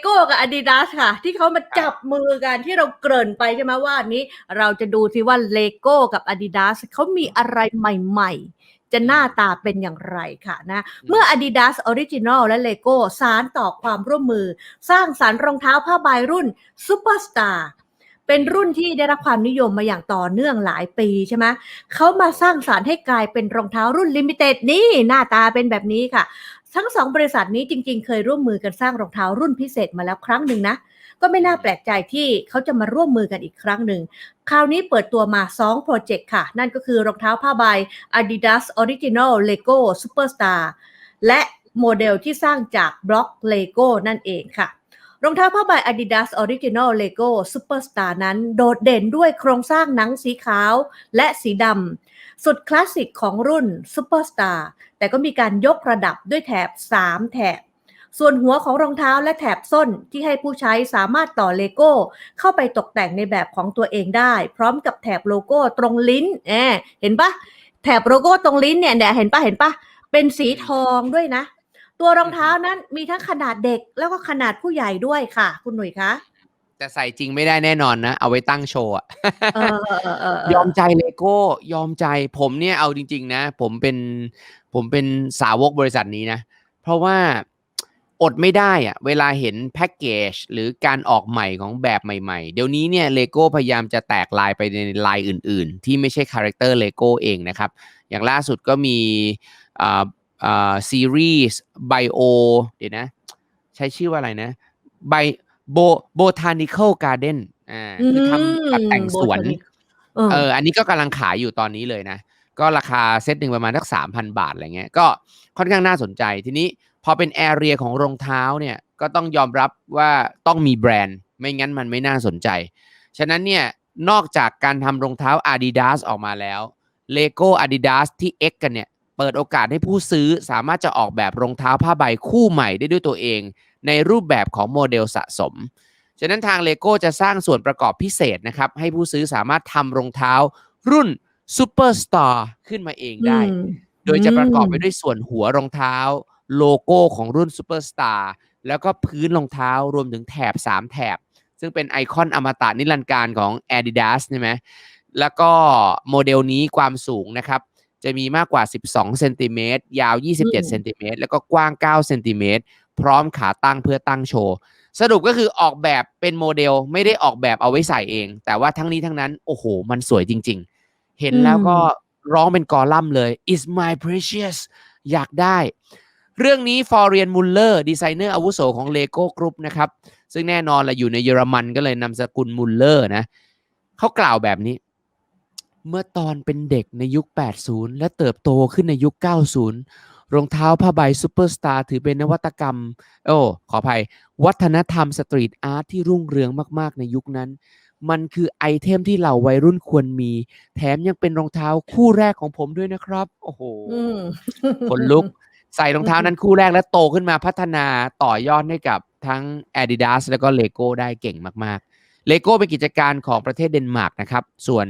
โก้กับ Adidas ค่ะ ที่เขามาจับมือกันที่เราเกริ่นไปใช่ไหมว่าอันนี้ เราจะดูสิว่าเลโก้กับ Adidas เขามีอะไรใหม่ ๆ จะหน้าตาเป็นอย่างไรค่ะนะ เมื่อ Adidas Original และ Lego สารต่อความร่วมมือ สร้างสารรค์รองเท้าผ้าใบรุ่น Superstar เป็นรุ่นที่ได้รับความนิยมมาอย่างต่อเนื่องหลายปีใช่ไหมเขามาสร้างสารรค์ให้กลายเป็นรองเท้ารุ่นลิมิเต็ดนี่หน้าตาเป็นแบบนี้ค่ะ ทั้งสองบริษัทนี้จริง ๆ เคยร่วมมือกันสร้างรองเท้ารุ่นพิเศษมาแล้วครั้งหนึ่งนะ ก็ไม่น่าแปลกใจที่เขาจะมาร่วมมือกันอีกครั้งหนึ่ง คราวนี้เปิดตัวมา 2 โปรเจกต์ค่ะ นั่นก็คือรองเท้าผ้าใบ Adidas Original Lego Superstar และโมเดลที่สร้างจากบล็อกเลโก้นั่นเองค่ะ รองเท้าผ้าใบ Adidas Original Lego Superstar นั้นโดดเด่นด้วยโครงสร้างหนังสีขาวและสีดำสุดคลาสสิกของรุ่น Superstar แต่ก็มีการยกระดับด้วยแถบ 3 แถบ ส่วนหัวของรองเท้าและแถบส้นที่ให้ผู้ใช้สามารถต่อเลโก้เข้าไปตกแต่งในแบบของตัวเองได้ พร้อมกับแถบโลโก้ตรงลิ้นแอเห็นปะแถบโลโก้ตรงลิ้นเนี่ยเนี่ยเห็นปะเห็นปะเป็นสีทองด้วยนะ ตัวรองเท้านั้นมีทั้งขนาดเด็กแล้วก็ขนาดผู้ใหญ่ด้วยค่ะ คุณหนุ่ยคะแต่ใส่จริงไม่ได้แน่นอนนะ เอาไว้ตั้งโชว์อะเออเออเออเออยอมใจเลโก้ยอมใจผมเนี่ยเอาจริง ๆ นะ ผมเป็นผมเป็นสาวกบริษัทนี้นะ เพราะว่าอดไม่ได้อะเวลาเห็นแพ็กเกจหรือการออกใหม่ของแบบใหม่ ๆ เดี๋ยวนี้เนี่ยเลโก้พยายามจะแตกลายไปในลายอื่น ๆ ที่ไม่ใช่คาแรคเตอร์เลโก้เองนะครับ อย่างล่าสุดก็มีอ่าอ่า ซีรีส์ไบโอเดี๋ยวนะ ใช้ชื่อว่าอะไรนะไบโบโบทานิคอลการ์เด้นอ่าคือทำตัดแต่งสวน Botanic เออเออ อันนี้ก็กำลังขายอยู่ตอนนี้เลยนะ ก็ราคาเซตหนึ่งประมาณสักสามพันบาทอะไรเงี้ย ก็ค่อนข้างน่าสนใจ ทีนี้พอเป็นแอเรียของรองเท้าเนี่ย ก็ต้องยอมรับว่าต้องมีแบรนด์ ไม่งั้นมันไม่น่าสนใจ ฉะนั้นเนี่ย นอกจากการทำรองเท้า Adidas ออกมาแล้ว Lego Adidas ที่ X กันเนี่ย เปิดโอกาสให้ผู้ซื้อสามารถจะออกแบบรองเท้าผ้าใบคู่ใหม่ได้ด้วยตัวเอง ในรูปแบบของโมเดลสะสม ฉะนั้นทาง Lego จะสร้างส่วนประกอบพิเศษนะครับ ให้ผู้ซื้อสามารถทำรองเท้ารุ่น Superstar ขึ้นมาเองได้อืมโดยจะประกอบไปอืมด้วยส่วนหัวรองเท้า โลโก้ของรุ่น Superstar แล้วก็พื้นรองเท้ารวมถึงแถบ 3 แถบ ซึ่งเป็นไอคอนอมตะนิรันดร์การของ Adidas ใช่ไหมแล้วก็โมเดลนี้ความสูงนะครับ จะมีมากกว่า 12 เซนติเมตร ยาวอืม27 เซนติเมตร แล้วก็กว้าง 9 เซนติเมตร พร้อมขาตั้งเพื่อตั้งโชว์ สรุปก็คือออกแบบเป็นโมเดลไม่ได้ออกแบบเอาไว้ใส่เอง แต่ว่าทั้งนี้ทั้งนั้น โอ้โห มันสวยจริง ๆ เห็นแล้วก็ร้องเป็นกอลัมน์เลย is my precious อยากได้ เรื่องนี้ฟอร์เรียนมุลเลอร์ดีไซเนอร์อาวุโสของ Lego Group นะครับ ซึ่งแน่นอนละอยู่ในเยอรมันก็เลยนำสกุลมุลเลอร์นะเขากล่าวแบบนี้ เมื่อตอนเป็นเด็กในยุค 80 และเติบโตขึ้นในยุค 90 รองเท้าผ้าใบซูเปอร์สตาร์ถือเป็นนวัตกรรม โอ้ ขออภัย วัฒนธรรมสตรีทอาร์ตที่รุ่งเรืองมาก ๆ ในยุคนั้น มันคือไอเทมที่เหล่าวัยรุ่นควรมี แถมยังเป็นรองเท้าคู่แรกของผมด้วยนะครับ โอ้โหอืมคนลุก ใส่รองเท้านั้นคู่แรกและโตขึ้นมาพัฒนาต่อยอดให้กับทั้ง Adidas แล้วก็ Lego ได้เก่งมากๆ Lego เป็นกิจการของประเทศเดนมาร์กนะครับ ส่วน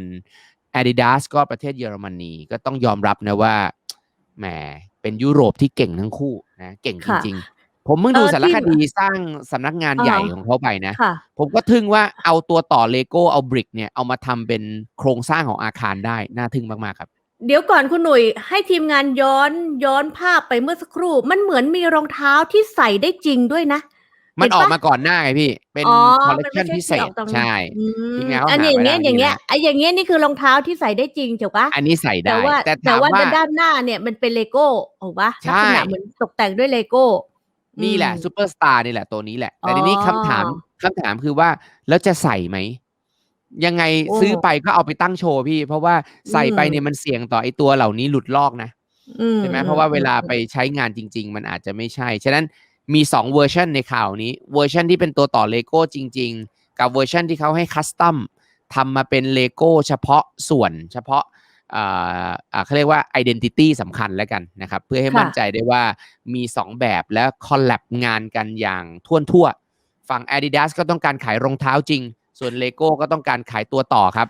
Adidas ก็ประเทศเยอรมนีก็ต้องยอมรับนะว่าแหมเป็นยุโรปที่เก่งทั้งคู่นะเก่งจค่ะริงๆ ผมเพิ่งดูเอ่อสารที่คดีสร้างสำนักงานใหญ่อ่าของเขาไปนะค่ะผมก็ทึ่งว่าเอาตัวต่อเลโก้เอาบริกเนี่ยเอามาทำเป็นโครงสร้างของอาคารได้ น่าทึ่งมากๆครับเดี๋ยวก่อนคุณหนุ่ยให้ทีมงานย้อนย้อนภาพไปเมื่อสักครู่ มันเหมือนมีรองเท้าที่ใส่ได้จริงด้วยนะ มันเห็นออกปะมาก่อนหน้าไงพี่ เป็นอ๋อคอลเลมักนชัไม่นใช่พิเศที่อษอกตรงใช่อืทีมมงานเขาอันหานี้อย่างมาเงี้ยได้อย่างเงี้ยนี่แหละไอ้อย่างเงี้ยนี่คือรองเท้าที่ใส่ได้จริงถูกปะอันนี้ใส่แต่ได้ว่าแต่แต่ถามว่าว่าด้านหน้าเนี่ยมันเป็นเลโก้ถูกปะใช่ลักษณะเหมือนตกแต่งด้วยเลโก้ นี่แหละอืมซูเปอร์สตาร์นี่แหละตัวนี้แหละ แต่อ๋อทีนี้คำถามคำถามคือว่าแล้วจะใส่ไหมยังไงโอ้ซื้อไปก็เอาไปตั้งโชว์พี่ เพราะว่าใส่ไปอืมเนี่ยมันเสี่ยงต่อไอตัวเหล่านี้หลุดลอกนะอืใช่ไหมเพราะว่าเวลาไปใช้งานจริง ๆ มันอาจจะไม่ใช่ ฉะนั้น มี2เวอร์ชันในข่าวนี้เวอร์ชันที่เป็นตัวต่อเลโก้จริง ๆ กับเวอร์ชันที่เขาให้คัสตัมทำมาเป็นเลโก้เฉพาะส่วน เฉพาะเขาเรียกว่า Identity สำคัญแล้วกันนะครับ เพื่อให้มั่นใจได้ว่ามี 2 แบบและคอลแลบงานกันอย่างท่วนทั่วฝั่ง Adidas ก็ต้องการขายรองเท้าจริง ส่วน Lego ก็ต้องการขายตัวต่อครับ